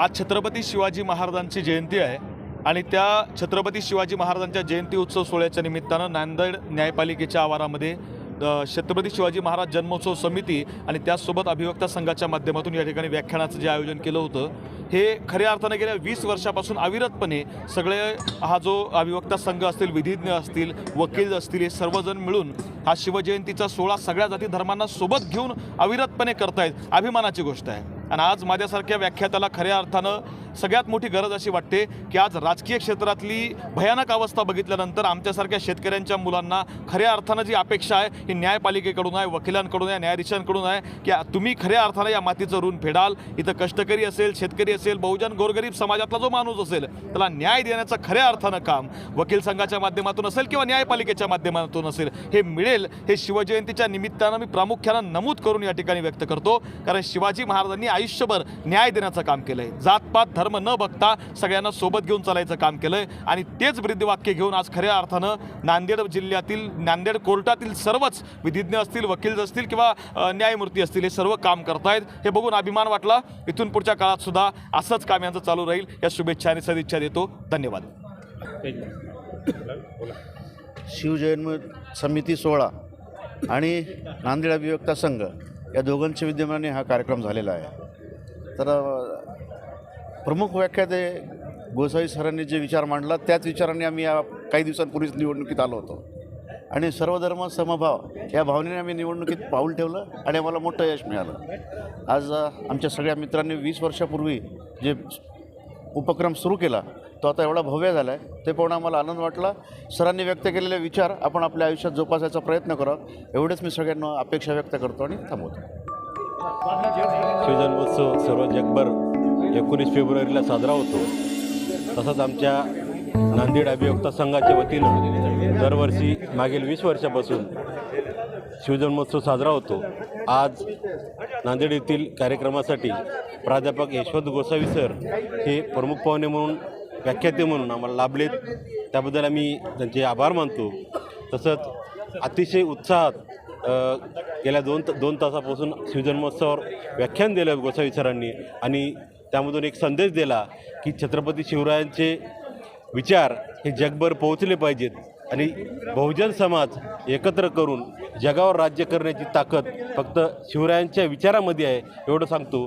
आज छत्रपती शिवाजी महाराजांची जयंती आहे आणि त्या छत्रपती शिवाजी महाराजांच्या जयंती उत्सव सोहळ्याच्या निमित्तानं नांदेड न्यायपालिकेच्या आवारामध्ये छत्रपती शिवाजी महाराज जन्मोत्सव समिती आणि त्याचसोबत अभिवक्ता संघाच्या माध्यमातून या ठिकाणी व्याख्यानाचं जे आयोजन केलं होतं हे खऱ्या अर्थानं गेल्या वीस वर्षापासून अविरतपणे सगळे हा जो अभिवक्ता संघ असतील विधिज्ञ असतील वकील असतील हे सर्वजण मिळून हा शिवजयंतीचा सोहळा सगळ्या जाती धर्मांना सोबत घेऊन अविरतपणे करतायत. अभिमानाची गोष्ट आहे. आणि आज माझ्यासारख्या व्याख्यात्याला खऱ्या अर्थानं सगळ्यात मोठी गरज अशी वाटते की आज राजकीय क्षेत्रातली भयानक अवस्था बघितल्यानंतर आमच्यासारख्या शेतकऱ्यांच्या मुलांना खऱ्या अर्थानं जी अपेक्षा आहे ही न्यायपालिकेकडून आहे वकिलांकडून आहे न्यायाधीशांकडून आहे की तुम्ही खऱ्या अर्थानं या मातीचं ऋण फेडाल. इथं कष्टकरी असेल शेतकरी असेल बहुजन गोरगरीब समाजातला जो माणूस असेल त्याला न्याय देण्याचं खऱ्या अर्थानं काम वकील संघाच्या माध्यमातून असेल किंवा न्यायपालिकेच्या माध्यमातून असेल हे मिळेल. हे शिवजयंतीच्या निमित्तानं मी प्रामुख्यानं नमूद करून या ठिकाणी व्यक्त करतो. कारण शिवाजी महाराजांनी आयुष्यभर न्याय देण्याचं काम केलंय. जातपात धर्म न बघता सगळ्यांना सोबत घेऊन चालायचं काम केलंय. आणि तेच ब्रीदवाक्य घेऊन आज खऱ्या अर्थानं नांदेड जिल्ह्यातील नांदेड कोर्टातील सर्वच विधिज्ञ असतील वकील असतील किंवा न्यायमूर्ती असतील हे सर्व काम करतायत. हे बघून अभिमान वाटला. इथून पुढच्या काळात सुद्धा असंच काम यांचं चालू राहील. या शुभेच्छा आणि सदिच्छा देतो. धन्यवाद. शिवजयन्म समिती सोहळा आणि नांदेड अभिव्यक्ता संघ या दोघांच्या विद्यमाने हा कार्यक्रम झालेला आहे. तर प्रमुख व्याख्या ते गोसावी सरांनी जे विचार मांडला त्याच विचारांनी आम्ही या काही दिवसांपूर्वीच निवडणुकीत आलो होतो. आणि सर्वधर्म समभाव या भावनेने आम्ही निवडणुकीत पाऊल ठेवलं आणि आम्हाला मोठं यश मिळालं. आज आमच्या सगळ्या मित्रांनी वीस वर्षापूर्वी जे उपक्रम सुरू केला तो आता एवढा भव्य झाला आहे ते पाहून आम्हाला आनंद वाटला. सरांनी व्यक्त केलेले विचार आपण आपल्या आयुष्यात जोपासायचा प्रयत्न करा एवढेच मी सगळ्यांना अपेक्षा व्यक्त करतो आणि थांबवतो. शिवजन्मोत्सव सर्व जगभर एकोणीस फेब्रुवारीला साजरा होतो. तसंच आमच्या नांदेड अभियोक्ता संघाच्या वतीनं दरवर्षी मागील वीस वर्षापासून शिवजन्मोत्सव साजरा होतो. आज नांदेड येथील कार्यक्रमासाठी प्राध्यापक यशवंत गोसावी सर हे प्रमुख पाहुणे म्हणून व्याख्याते म्हणून आम्हाला लाभलेत. त्याबद्दल आम्ही त्यांचे आभार मानतो. तसंच अतिशय उत्साहात गेल्या दोन त दोन तासापासून शिवजन्मोत्सवावर व्याख्यान दिलं गोसावी सरांनी आणि त्यामधून एक संदेश दिला की छत्रपती शिवरायांचे विचार हे जगभर पोहोचले पाहिजेत आणि बहुजन समाज एकत्र करून जगावर राज्य करण्याची ताकद फक्त शिवरायांच्या विचारामध्ये आहे एवढं सांगतो.